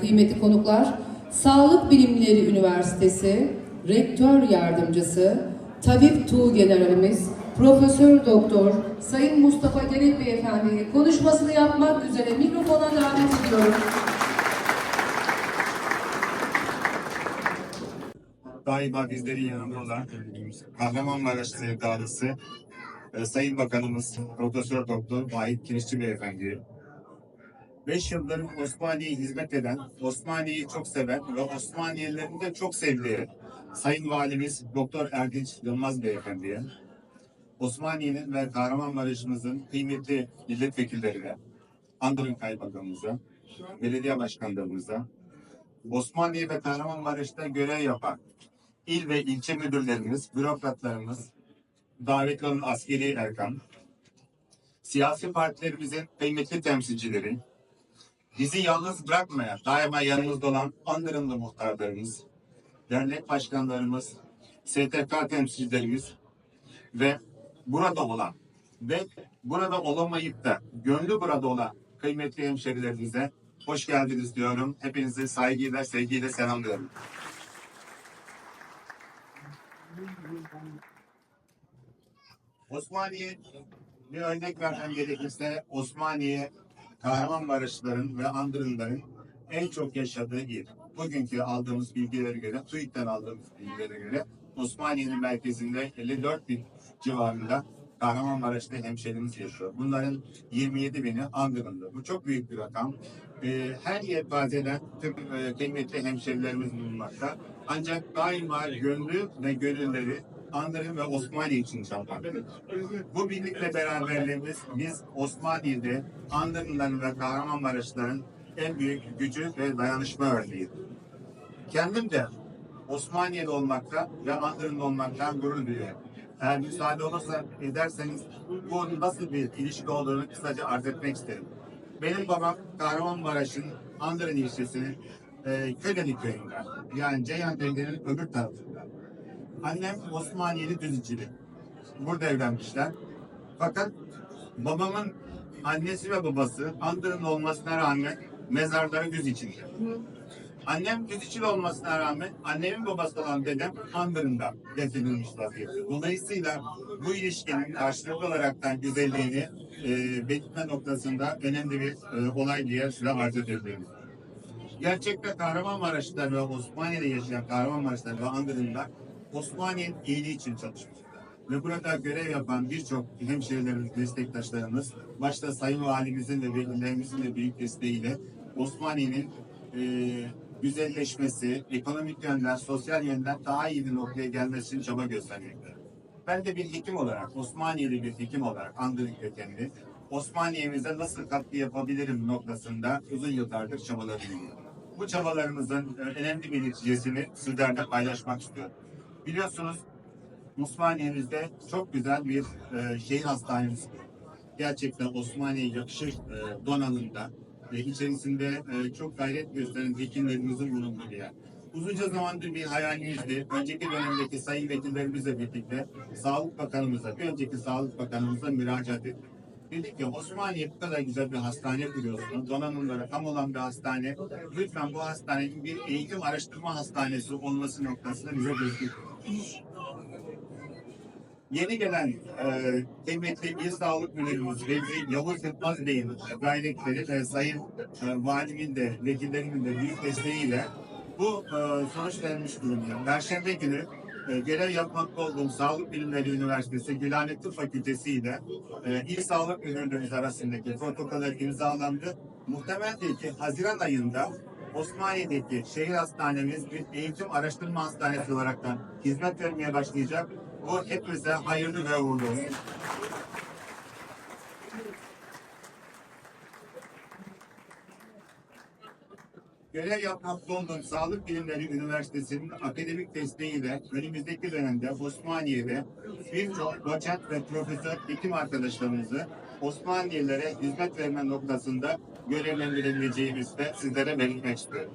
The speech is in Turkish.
Kıymetli konuklar, Sağlık Bilimleri Üniversitesi Rektör Yardımcısı, Tabip Tuğ Generalimiz, Profesör Doktor Sayın Mustafa Gerek Beyefendi'yi konuşmasını yapmak üzere mikrofona davet ediyorum. daima bizlerin yanında olan Kahramanmaraş sevdalısı e, Sayın Bakanımız Profesör Doktor Vahit Kirişçi Beyefendi. 5 yıldır Osmaniye'ye hizmet eden, Osmaniye'yi çok seven ve Osmaniyelilerin de çok sevdiği Sayın Valimiz Doktor Erdinç Yılmaz Beyefendi'ye, Osmaniye'nin ve Kahramanmaraş'ımızın kıymetli milletvekillerine, Andırın Kaymakamımıza, belediye başkanlarımıza, Osmaniye ve Kahramanmaraş'ta görev yapan il ve ilçe müdürlerimiz, bürokratlarımız, davetli askeri erkan, siyasi partilerimizin kıymetli temsilcileri, bizi yalnız bırakmayan, daima yanımızda olan Andırınlı muhtarlarımız, dernek başkanlarımız, STK temsilcilerimiz ve burada olan ve burada olamayıp da gönlü burada olan kıymetli hemşerilerimize hoş geldiniz diyorum. Hepinizi saygıyla, sevgiyle selamlıyorum. Osmaniye bir örnek vermem gerekirse Osmaniye Kahramanmaraşlıların ve Andırınların en çok yaşadığı il. Bugünkü aldığımız bilgilere göre, TÜİK'ten aldığımız bilgilere göre Osmaniye'nin merkezinde 54 bin civarında Kahramanmaraş'ta hemşerimiz yaşıyor. Bunların 27 bini Andırın'da. Bu çok büyük bir rakam. Ee, her yelpazeden tüm e, kıymetli hemşerilerimiz bulunmakta. Ancak daima gönlü ve gönülleri Andırın ve Osmaniye için çalmaktadır. Bu birlikle beraberliğimiz biz Osmaniye'de Andırınların ve Kahramanmaraşlıların en büyük gücü ve dayanışma örneğidir. Kendim de Osmaniye'de olmakta ve Andırın'da olmaktan gurur duyuyorum. Eğer müsaade olursa ederseniz bu nasıl bir ilişki olduğunu kısaca arz etmek isterim. Benim babam Kahramanmaraş'ın Andırın ilçesinin e, Köleli köyünden. Yani Ceyhan Denge'nin öbür tarafında. Annem Osmaniyeli Düzicili. Burada evlenmişler. Fakat babamın annesi ve babası Andırın olmasına rağmen mezarları düz içinde. Annem Düzicili olmasına rağmen annemin babası olan dedem Andırın'da defnedilmiş vaziyette. Dolayısıyla bu ilişkinin karşılıklı olaraktan güzelliğini e, belirtme noktasında önemli bir e, olay diye size arz edebilirim. Gerçekte Kahramanmaraşlılar ve Osmaniye'de yaşayan Kahramanmaraşlılar ve Andırınlar Osmaniye'nin iyiliği için çalışmışlar. Ve burada görev yapan birçok hemşehrilerimiz, meslektaşlarımız, başta Sayın Valimizin ve velilerimizin de büyük desteğiyle Osmaniye'nin e, güzelleşmesi, ekonomik yönden, sosyal yönden daha iyi bir noktaya gelmesi için çaba göstermektedir. Ben de bir hekim olarak, Osmaniyeli bir hekim olarak, Andırın kökenli, Osmaniye'mize nasıl katkı yapabilirim noktasında uzun yıllardır çabalarım. Bu çabalarımızın e, önemli bir neticesini sizlerle paylaşmak istiyorum. Biliyorsunuz Osmaniye'mizde çok güzel bir e, şehir hastanemiz. Gerçekten Osmaniye'ye yakışır e, donanımda ve içerisinde e, çok gayret gösteren hekimlerimizin bulunduğu bir yer. Uzunca zamandır bir hayalimizdi. Önceki dönemdeki sayın vekillerimizle birlikte Sağlık Bakanımıza, bir önceki Sağlık Bakanımıza müracaat ettik. Dedik ki Osmaniye bu kadar güzel bir hastane kuruyorsunuz. Donanımlara tam olan bir hastane. Lütfen bu hastanenin bir eğitim araştırma hastanesi olması noktasında bize destek Yeni gelen e, kıymetli İl Sağlık Müdürümüz Vekil Yavuz Yılmaz Bey'in gayretleri ve Sayın e, Valimin de vekillerimin de büyük desteğiyle bu e, sonuç vermiş durumda. Perşembe günü e, görev yapmakta olduğum Sağlık Bilimleri Üniversitesi Gülhane Tıp Fakültesi ile e, İl Sağlık Müdürlüğümüz arasındaki protokoller imzalandı. Muhtemeldir ki Haziran ayında Osmaniye'deki şehir hastanemiz bir eğitim araştırma hastanesi olaraktan hizmet vermeye başlayacak. Bu hepimize hayırlı ve uğurlu olsun. Görev yapmakta olduğum Sağlık Bilimleri Üniversitesi'nin akademik desteğiyle önümüzdeki dönemde Osmaniye'de birçok doçent ve profesör hekim arkadaşlarımızı Osmaniyelilere hizmet verme noktasında görevlendirebileceğimizi de sizlere belirtmek istiyorum.